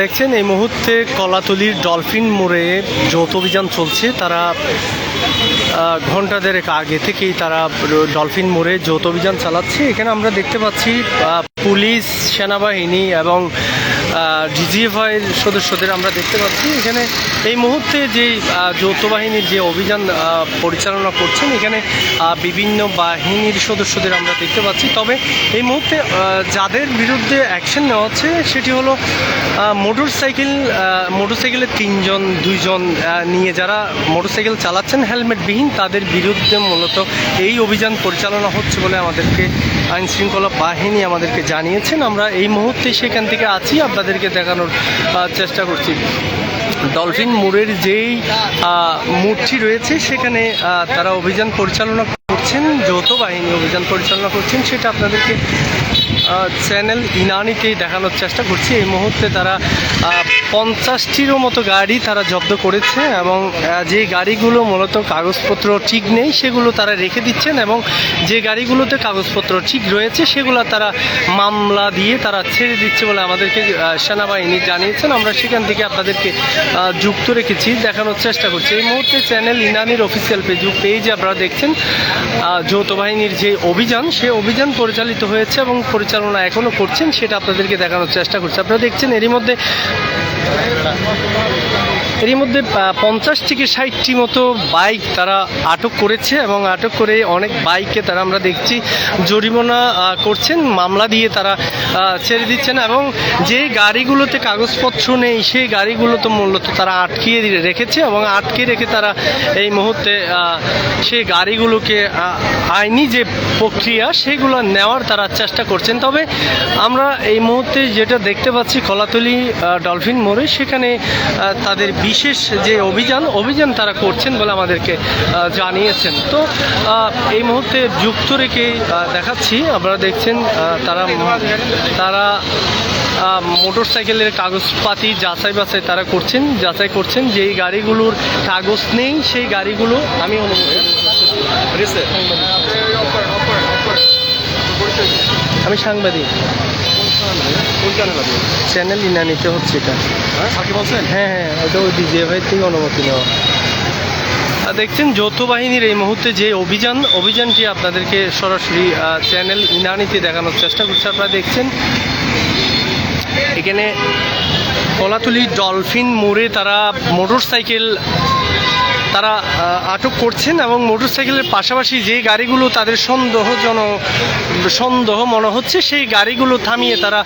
দেখছেন, এই মুহূর্তে কলাতলির ডলফিন মোড়ে যৌথ অভিযান চলছে। তারা ঘণ্টা দেড়েক আগে থেকেই তারা ডলফিন মোড়ে যৌথ অভিযান চালাচ্ছে। এখানে আমরা দেখতে পাচ্ছি পুলিশ, সেনাবাহিনী এবং ডিজিএফআইয়ের সদস্যদের আমরা দেখতে পাচ্ছি। এখানে এই মুহূর্তে যে আহ, যৌথ বাহিনীর যে অভিযান পরিচালনা করছেন এখানে বিভিন্ন বাহিনীর সদস্যদের আমরা দেখতে পাচ্ছি। তবে এই মুহূর্তে যাদের বিরুদ্ধে অ্যাকশন নেওয়া হচ্ছে সেটি হলো মোটর সাইকেল মোটর তিনজন দুইজন নিয়ে যারা মোটর সাইকেল চালাচ্ছেন হেলমেটবিহীন তাদের বিরুদ্ধে মূলত এই অভিযান পরিচালনা হচ্ছে বলে আমাদেরকে আইনশৃঙ্খলা বাহিনী আমাদেরকে জানিয়েছেন। আমরা এই মুহূর্তে সেখান থেকে আছি। আপনাদেরকে দেখানোর চেষ্টা করছি। ডলফিন মোড়ের যেই মূর্তি রয়েছে সেখানে তারা অভিযান পরিচালনা করছেন, যৌথ বাহিনী অভিযান পরিচালনা করছেন, সেটা আপনাদেরকে চ্যানেল ইনানিতেই দেখানোর চেষ্টা করছি। এই মুহূর্তে তারা পঞ্চাশটিরও মতো গাড়ি তারা জব্দ করেছে এবং যে গাড়িগুলো মূলত কাগজপত্র ঠিক নেই, সেগুলো তারা রেখে দিচ্ছেন এবং যে গাড়িগুলোতে কাগজপত্র ঠিক রয়েছে, সেগুলো তারা মামলা দিয়ে তারা ছেড়ে দিচ্ছে বলে আমাদেরকে সেনাবাহিনী জানিয়েছেন। আমরা সেখান থেকে আপনাদেরকে যুক্ত রেখেছি, দেখানোর চেষ্টা করছি। এই মুহূর্তে চ্যানেল ইনানির অফিসিয়াল পেজ পেজে আপনারা দেখছেন যৌথ বাহিনীর যে অভিযান, সে অভিযান পরিচালিত হয়েছে এবং পরিচালনা এখনও করছেন, সেটা আপনাদেরকে দেখানোর চেষ্টা করছে। আপনারা দেখছেন এরই মধ্যে এরই মধ্যে পঞ্চাশ থেকে ষাটটি মতো বাইক তারা আটক করেছে এবং আটক করে অনেক বাইককে তারা আমরা দেখছি জরিমানা করছেন। মামলা দিয়ে তারা ছেড়ে দিচ্ছেন এবং যে গাড়িগুলোতে কাগজপত্র নেই, সেই গাড়িগুলো তো মূলত তারা আটকিয়ে রেখেছে এবং আটকে রেখে তারা এই মুহূর্তে সেই গাড়িগুলোকে আইনি যে প্রক্রিয়া, সেগুলো নেওয়ার তারা চেষ্টা করছেন। তবে আমরা এই মুহূর্তে যেটা দেখতে পাচ্ছি কলাতলি ডলফিন মোড়ে, সেখানে তাদের তাদের বিশেষ যে অভিযান অভিযান তারা করছেন বলে আমাদেরকে জানিয়েছেন। তো এই মুহূর্তে যুক্ত রেখে দেখাচ্ছি। আপনারা দেখছেন তারা তারা মোটর সাইকেলের কাগজপাতি যাচাই বাছাই তারা করছেন যাচাই করছেন যেই গাড়িগুলোর কাগজ নেই সেই গাড়িগুলো আমি অনুমতি আমি সাংবাদিক। চ্যানেল ইনানিতে হচ্ছে এটা। বলছেন হ্যাঁ হ্যাঁ এটা ওই ডিজিএফআই থেকে অনুমতি নেওয়া। আর দেখছেন যৌথ বাহিনীর এই মুহূর্তে যে অভিযান অভিযানটি আপনাদেরকে সরাসরি চ্যানেল ইনানিতে দেখানোর চেষ্টা করছে। আপনারা দেখছেন এখানে কলাতুলি ডলফিন মোড়ে তারা মোটর সাইকেল তারা আটক করছেন এবং মোটরসাইকেলের পাশাপাশি যে গাড়িগুলো তাদের সন্দেহজনক, সন্দেহ মনে হচ্ছে, সেই গাড়িগুলো থামিয়ে তারা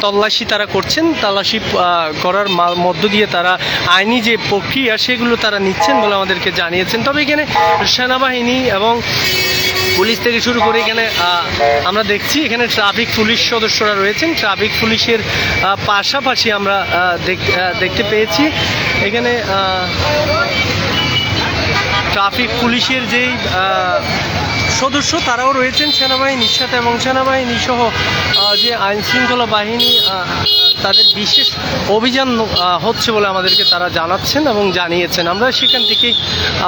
তল্লাশি তারা করছেন। তল্লাশি করার মধ্য দিয়ে তারা আইনি যে প্রক্রিয়া সেগুলো তারা নিচ্ছেন বলে আমাদেরকে জানিয়েছেন। তবে এখানে সেনাবাহিনী এবং পুলিশ থেকে শুরু করে এখানে আমরা দেখছি এখানে ট্রাফিক পুলিশ সদস্যরা রয়েছেন। ট্রাফিক পুলিশের পাশাপাশি আমরা দেখ- দেখতে পেয়েছি। এখানে ট্রাফিক পুলিশের যেই সদস্য, তারাও রয়েছেন সেনাবাহিনীর সাথে এবং সেনাবাহিনী সহ যে আইন শৃঙ্খলা বাহিনী তাদের বিশেষ অভিযান হচ্ছে বলে আমাদেরকে তারা জানাচ্ছেন এবং জানিয়েছেন। আমরা সেখান থেকে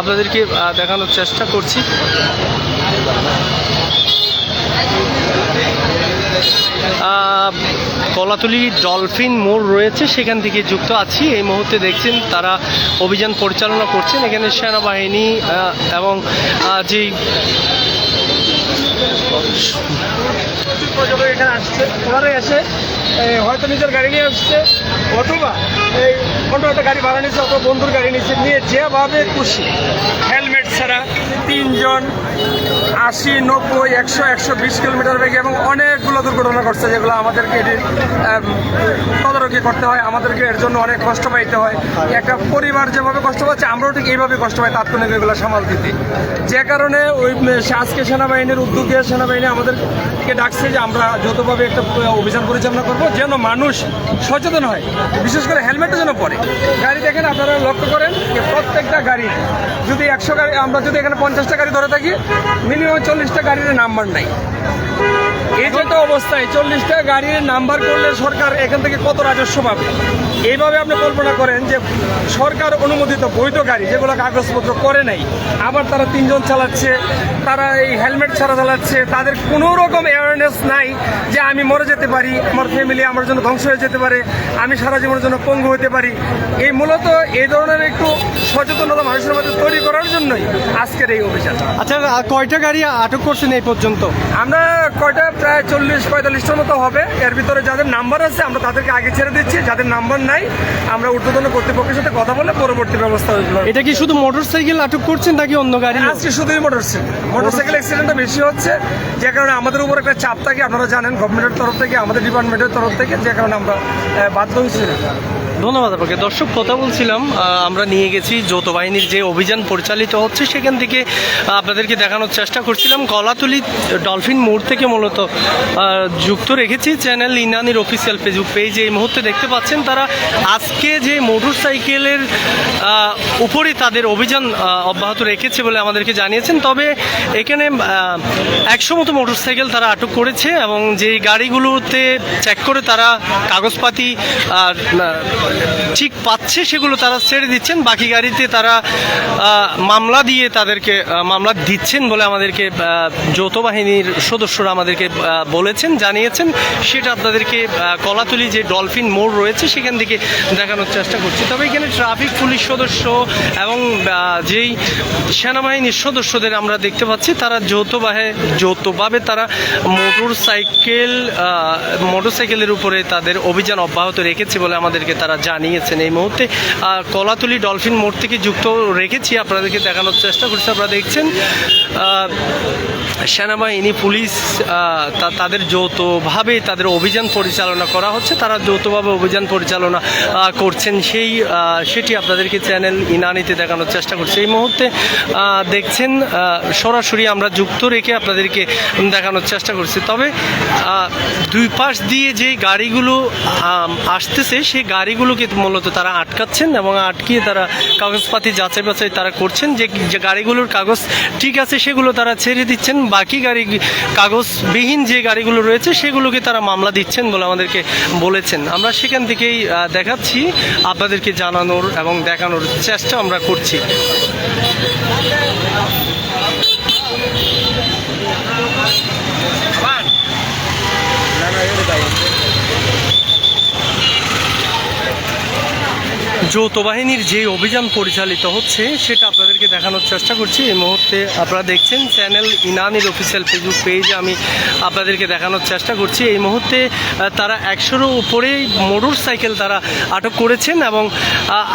আপনাদেরকে দেখানোর চেষ্টা করছি। কলাতলি ডলফিন মোড় রয়েছে, সেখান থেকে যুক্ত আছি। এই মুহূর্তে দেখছেন তারা অভিযান পরিচালনা করছেন। এখানে সেনাবাহিনী এবং যে এখানে আসছে। ওনারাই হয়তো নিজের গাড়ি নিয়ে আসছে, অথবা এই অন্য একটা গাড়ি ভাড়া নিচ্ছে অথবা বন্ধুর গাড়ি নিচ্ছে নিয়ে যেভাবে খুশি। হেলমেট ছাড়া তিনজন আশি, নব্বই, একশো একশো বিশ কিলোমিটার বেগে এবং অনেকগুলো দুর্ঘটনা ঘটছে যেগুলো আমাদেরকে তদারকি করতে হয়, আমাদেরকে এর জন্য অনেক কষ্ট পাইতে হয়। একটা পরিবার যেভাবে কষ্ট পাচ্ছে, আমরাও ঠিক এইভাবে কষ্ট পাই, তাৎক্ষণিক এগুলো সামাল দিতে। যে কারণে ওই আজকে সেনাবাহিনীর উদ্যোগে সেনাবাহিনী আমাদেরকে ডাকছে যে আমরা যতভাবে একটা অভিযান পরিচালনা করব। যেন মানুষ সচেতন হয়, বিশেষ করে হেলমেটটা যেন পরে। গাড়ি দেখেন আপনারা লক্ষ্য করেন যে প্রত্যেকটা গাড়ি, যদি একশো গাড়ি, আমরা যদি এখানে পঞ্চাশটা গাড়ি ধরে থাকি মিনিমাম চল্লিশটা গাড়ির নাম্বার নাই। এই যে তো অবস্থায়, চল্লিশটা গাড়ির নাম্বার করলে সরকার এখান থেকে কত রাজস্ব পাবে? এইভাবে আপনি কল্পনা করেন যে সরকার অনুমোদিত বৈধ গাড়ি যেগুলো কাগজপত্র করে নাই আবার তারা তিনজন চালাচ্ছে তারা এই হেলমেট ছাড়া চালাচ্ছে তাদের কোনো রকম অ্যাওয়ারনেস নাই যে আমি মরে যেতে পারি আমার ফ্যামিলি আমার জন্য ধ্বংস হয়ে যেতে পারে আমি সারা জীবনের জন্য পঙ্গু হতে পারি। এই মূলত এই ধরনের একটু সচেতনতা মানুষের মধ্যে তৈরি করার জন্যই আজকের এই অভিযান। আচ্ছা কয়টা গাড়ি আটক করছেন এই পর্যন্ত? আমরা কয়টা? প্রায় চল্লিশ পঁয়তাল্লিশটার মতো হবে। এর ভিতরে যাদের নাম্বার আছে আমরা তাদেরকে আগে ছেড়ে দিচ্ছি। যাদের নাম্বার নাই আমরা ঊর্ধ্বতন কর্তৃপক্ষের সাথে কথা বলে পরবর্তী ব্যবস্থা হয়েছিল। এটা কি শুধু মোটর সাইকেল আটক করছেন নাকি অন্য গাড়ি আজকে শুধুই মোটরসাইকেল মোটরসাইকেল অ্যাক্সিডেন্টটা বেশি হচ্ছে যে কারণে আমাদের উপর একটা চাপ থাকে আপনারা জানেন গভর্নমেন্টের তরফ থেকে আমাদের ডিপার্টমেন্টের তরফ থেকে যে কারণে আমরা বাধ্য হয়েছি। ধন্যবাদ আপনাকে। দর্শক, কথা বলছিলাম আমরা নিয়ে গেছি যৌথ বাহিনীর যে অভিযান পরিচালিত হচ্ছে, সেখান থেকে আপনাদেরকে দেখানোর চেষ্টা করছিলাম। কলাতুলি ডলফিন মোড় থেকে মূলত যুক্ত রেখেছি। চ্যানেল ইনানির অফিসিয়াল ফেসবুক পেজ এই মুহূর্তে দেখতে পাচ্ছেন, তারা আজকে যে মোটর সাইকেলের উপরে তাদের অভিযান অব্যাহত রেখেছে বলে আমাদেরকে জানিয়েছেন। তবে এখানে একশো মতো মোটর সাইকেল তারা আটক করেছে এবং যে গাড়িগুলোতে চেক করে তারা কাগজপাতি আর ঠিক পাচ্ছে, সেগুলো তারা ছেড়ে দিচ্ছেন। বাকি গাড়িতে তারা মামলা দিয়ে তাদেরকে মামলা দিচ্ছেন বলে আমাদেরকে যৌথ বাহিনীর সদস্যরা আমাদেরকে বলেছেন, জানিয়েছেন। সেটা আপনাদেরকে কলাতুলি যে ডলফিন মোড় রয়েছে, সেখান থেকে দেখানোর চেষ্টা করছি। তবে এখানে ট্রাফিক পুলিশ সদস্য এবং যেই সেনাবাহিনীর সদস্যদের আমরা দেখতে পাচ্ছি, তারা যৌথ বাহে, যৌথভাবে তারা মোটর সাইকেল মোটর সাইকেলের উপরে তাদের অভিযান অব্যাহত রেখেছে বলে আমাদেরকে তারা জানিয়েছেন এই মুহূর্তে। কলাতুলি ডলফিন মোড় থেকে যুক্ত রেখেছি, আপনাদেরকে দেখানোর চেষ্টা করছি। আপনারা দেখছেন সেনাবাহিনী, পুলিশ তাদের যৌথভাবে তাদের অভিযান পরিচালনা করা হচ্ছে। তারা যৌথভাবে অভিযান পরিচালনা করছেন সেই সেটি আপনাদেরকে চ্যানেল ইনানিতে দেখানোর চেষ্টা করছি। এই মুহূর্তে দেখছেন সরাসরি আমরা যুক্ত রেখে আপনাদেরকে দেখানোর চেষ্টা করছি। তবে দুই পাশ দিয়ে যে গাড়িগুলো আসতেছে, সেই গাড়িগুলোকে মূলত তারা আটকাচ্ছেন এবং আটকিয়ে তারা কাগজপাতি যাচাই বাছাই তারা করছেন। যে গাড়িগুলোর কাগজ ঠিক আছে, সেগুলো তারা ছেড়ে দিচ্ছেন। বাকি গাড়ি কাগজবিহীন যে গাড়িগুলো রয়েছে, সেগুলোকে তারা মামলা দিচ্ছেন বলে আমাদেরকে বলেছেন। আমরা সেখান থেকেই দেখাচ্ছি। আপনাদেরকে জানানোর এবং দেখানোর চেষ্টা আমরা করছি। যৌথ বাহিনীর যে অভিযান পরিচালিত হচ্ছে, সেটা আপনাদেরকে দেখানোর চেষ্টা করছি। এই মুহূর্তে আপনারা দেখছেন চ্যানেল ইনানির অফিসিয়াল ফেসবুক পেজে। আমি আপনাদেরকে দেখানোর চেষ্টা করছি। এই মুহূর্তে তারা একশোর উপরে মোটর সাইকেল তারা আটক করেছেন এবং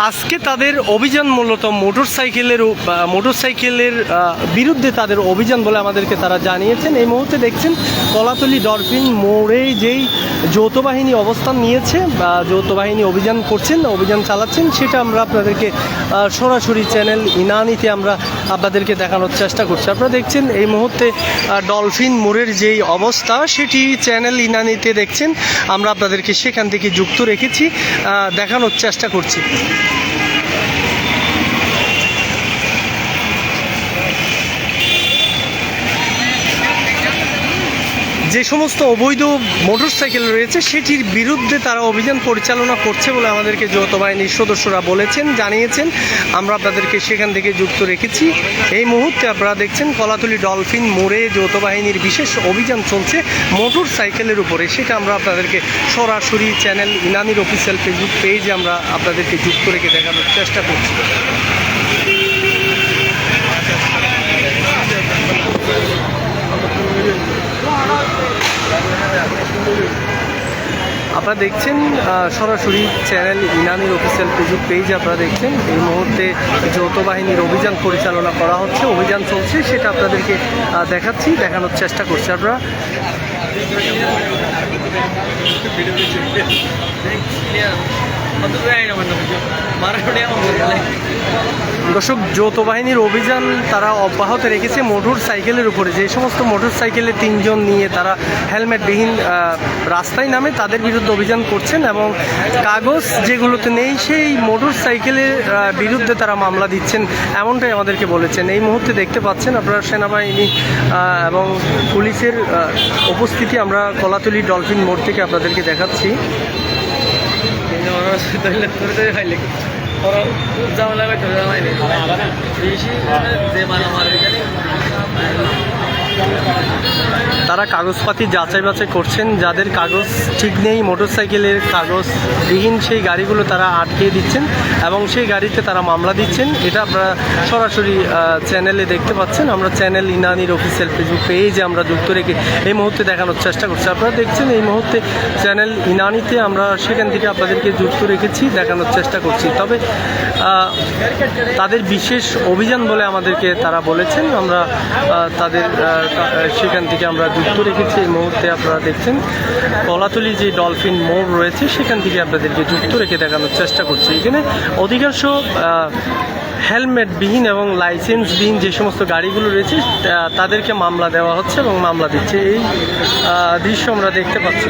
আজকে তাদের অভিযান মূলত মোটর সাইকেলের মোটর সাইকেলের বিরুদ্ধে তাদের অভিযান বলে আমাদেরকে তারা জানিয়েছেন। এই মুহূর্তে দেখছেন কলাতলি ডলফিন মোড়ে যেই যৌথ বাহিনী অবস্থান নিয়েছে, বা যৌথ বাহিনী অভিযান করছেন, অভিযান চালাচ্ছেন সেটা আমরা আপনাদেরকে সরাসরি চ্যানেল ইনানিতে আমরা আপনাদেরকে দেখানোর চেষ্টা করছি। আপনারা দেখছেন এই মুহূর্তে ডলফিন মোড়ের যেই অবস্থা, সেটি চ্যানেল ইনানিতে দেখছেন। আমরা আপনাদেরকে সেখান থেকে যুক্ত রেখেছি দেখানোর চেষ্টা করছি। যে সমস্ত অবৈধ মোটরসাইকেল রয়েছে, সেটির বিরুদ্ধে তারা অভিযান পরিচালনা করছে বলে আমাদেরকে যৌথ বাহিনীর সদস্যরা বলেছেন, জানিয়েছেন। আমরা আপনাদেরকে সেখান থেকে যুক্ত রেখেছি। এই মুহূর্তে আপনারা দেখছেন, কলাতুলি ডলফিন মোড়ে যৌথ বাহিনীর বিশেষ অভিযান চলছে মোটর সাইকেলের উপরে। সেটা আমরা আপনাদেরকে সরাসরি চ্যানেল ইনানির অফিসিয়াল ফেসবুক পেজে আমরা আপনাদেরকে যুক্ত রেখে দেখানোর চেষ্টা করছি। আপনারা দেখছেন সরাসরি চ্যানেল ইনামির অফিসিয়াল ফেসবুক পেজ আপনারা দেখছেন। এই মুহূর্তে যৌথ বাহিনীর অভিযান পরিচালনা করা হচ্ছে, অভিযান চলছে, সেটা আপনাদেরকে দেখাচ্ছি, দেখানোর চেষ্টা করছি আপনারা। দর্শক যৌথ বাহিনীর অভিযান তারা অব্যাহত রেখেছে মোটর সাইকেলের উপরে। যে সমস্ত মোটর সাইকেলে তিনজন নিয়ে তারা হেলমেটবিহীন রাস্তায় নামে তাদের বিরুদ্ধে অভিযান করছেন এবং কাগজ যেগুলোতে নেই, সেই মোটর সাইকেলের বিরুদ্ধে তারা মামলা দিচ্ছেন এমনটাই আমাদেরকে বলেছেন। এই মুহূর্তে দেখতে পাচ্ছেন আপনারা সেনাবাহিনী এবং পুলিশের উপস্থিতি। আমরা কলাতলি ডলফিন মোড় থেকে আপনাদেরকে দেখাচ্ছি। ওরা জামালা করে ধরে জামাইনি বেশি যে মারা এখানে তারা কাগজপাতি যাচাই বাছাই করছেন, যাদের কাগজ ঠিক নেই, মোটরসাইকেলের কাগজ বিহীন সেই গাড়িগুলো তারা আটকে দিচ্ছেন এবং সেই গাড়িতে তারা মামলা দিচ্ছেন। এটা আপনারা সরাসরি চ্যানেলে দেখতে পাচ্ছেন। আমরা চ্যানেল ইনানির অফিসিয়াল ফেসবুক পেজে আমরা যুক্ত রেখে এই মুহূর্তে দেখানোর চেষ্টা করছি। আপনারা দেখছেন এই মুহূর্তে চ্যানেল ইনানিতে আমরা সেখান থেকে আপনাদেরকে যুক্ত রেখেছি, দেখানোর চেষ্টা করছি। তবে তাদের বিশেষ অভিযান বলে আমাদেরকে তারা বলেছেন। আমরা তাদের সেখান থেকে আমরা যুক্ত রেখেছি এই মুহূর্তে আপনারা দেখছেন। কলাতলি যে ডলফিন মোড় রয়েছে, সেখান থেকে আপনাদেরকে যুক্ত রেখে দেখানোর চেষ্টা করছি। এখানে অধিকাংশ হেলমেটবিহীন এবং লাইসেন্সবিহীন যে সমস্ত গাড়িগুলো রয়েছে তাদেরকে মামলা দেওয়া হচ্ছে এবং মামলা দিচ্ছে। এই দৃশ্য আমরা দেখতে পাচ্ছি।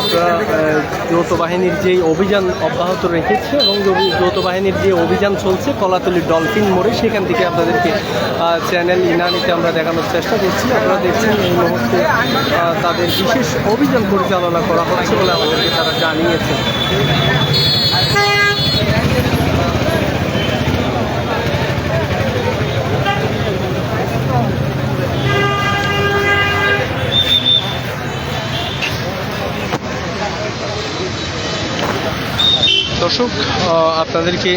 আপনারা যৌথ বাহিনীর যেই অভিযান অব্যাহত রেখেছে এবং যৌথ বাহিনীর যে অভিযান চলছে, কলাতলি ডলফিন মোড়ে, সেখান থেকে আপনাদেরকে চ্যানেল ইনানিতে আমরা দেখানোর চেষ্টা করছি। আপনারা দেখছেন এই মুহূর্তে তাদের বিশেষ অভিযান পরিচালনা করা হচ্ছে বলে আমাদেরকে তারা জানিয়েছে। দর্শক আপনাদেরকে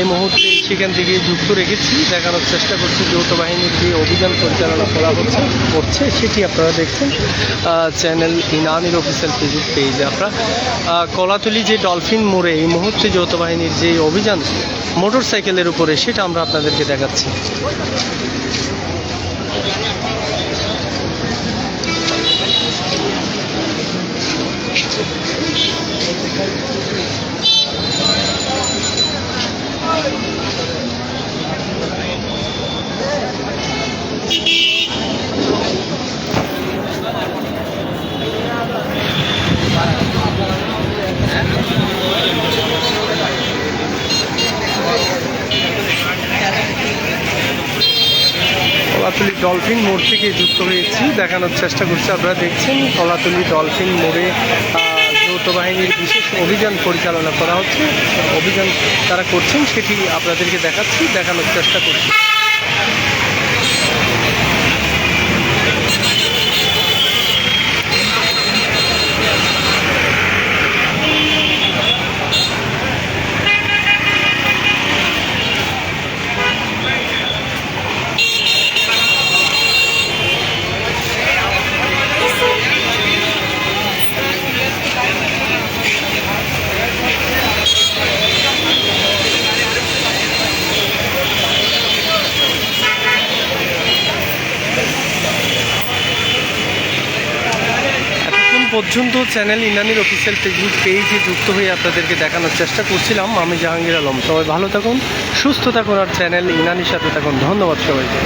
এই মুহূর্তে সেখান থেকে যুক্ত রেখেছি। দেখানোর চেষ্টা করছি যৌথ বাহিনীর যে অভিযান পরিচালনা করা হচ্ছে করছে সেটি আপনারা দেখছেন। চ্যানেল ইনানির অফিসিয়াল ফেসবুক পেজে আপনারা। আহ, কলাতলি যে ডলফিন মোড়ে এই মুহূর্তে যৌথ বাহিনীর যে অভিযান মোটর সাইকেলের উপরে সেটা আমরা আপনাদেরকে দেখাচ্ছি। কলাতলি ডলফিন মোড় থেকে যুক্ত হয়েছি। দেখানোর চেষ্টা করছি আপনারা দেখছেন কলাতলি ডলফিন মোড়ে যৌথ বাহিনীর বিশেষ অভিযান পরিচালনা করা হচ্ছে। অভিযান তারা করছেন, সেটি আপনাদেরকে দেখাচ্ছি, দেখানোর চেষ্টা করছি। পর্যন্ত চ্যানেল ইনানির অফিসিয়াল ফেসবুক পেজে যুক্ত হয়ে আপনাদেরকে দেখানোর চেষ্টা করছিলাম। আমি জাহাঙ্গীর আলম। সবাই ভালো থাকুন, সুস্থ থাকুন, আর চ্যানেল ইনানির সাথে থাকুন। ধন্যবাদ সবাইকে।